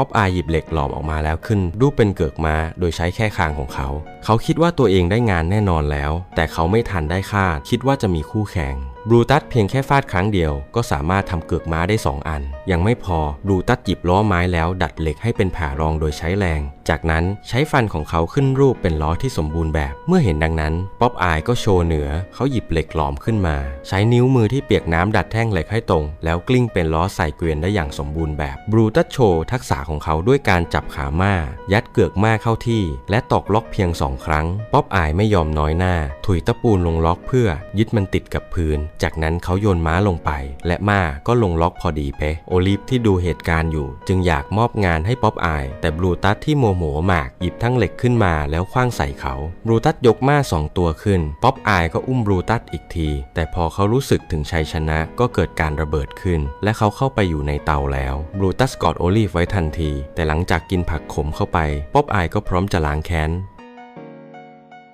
ป๊อปอายหยิบเหล็กหลอมออกมาแล้วขึ้น รูปเป็นเกือกม้า โดยใช้แค่คางของเขา เขาคิดว่าตัวเองได้งานแน่นอนแล้ว แต่เขาไม่ทันได้คาด คิดว่าจะมีคู่แข่ง บรูตัสเพียงแค่ฟาดครั้งเดียวก็สามารถทำเกือกม้าได้ 2 อัน ยังไม่พอบรูตัสหยิบล้อไม้แล้วดัดเหล็กให้เป็นผ่ารองโดยใช้แรง จากนั้นใช้ฟันของเขาขึ้นรูปเป็นล้อที่สมบูรณ์แบบ เมื่อเห็นดังนั้น ป๊อปอายก็โชว์เหนือ เขาหยิบเหล็กหลอมขึ้นมา ใช้นิ้วมือที่เปียกน้ำดัดแท่งเหล็กให้ตรง แล้วกลิ้งเป็นล้อใส่เกวียนได้อย่างสมบูรณ์แบบบรูตัสโชว์ทักษะของเขาด้วยการจับขาม้า ยัดเกือกม้าเข้าที่ และตอกล็อกเพียงสองครั้ง ป๊อปอายไม่ยอมน้อยหน้า ถุยตะปูนลงล็อกเพื่อยึดมันติดกับพื้นจากนั้นเขาโยนม้าลงไป และม้าก็ลงล็อกพอดีเป๊ะโอลิฟที่ดูเหตุการณ์อยู่ จึงอยากมอบงานให้ป๊อปอาย แต่บรูตัสที่โมโหมากหยิบทั้งเหล็กขึ้นมาแล้วคว้างใส่เขาบรูตัสยกม้าสองตัวขึ้น ป๊อปอายก็อุ้มบรูตัสอีกที แต่พอเขารู้สึกถึงชัยชนะก็เกิดการระเบิดขึ้น และเขาเข้าไปอยู่ในเตาแล้วบรูตัสกอดโอลิฟไว้ทันที แต่หลังจากกินผักขมเข้าไป ป๊อปอายก็พร้อมจะล้างแค้น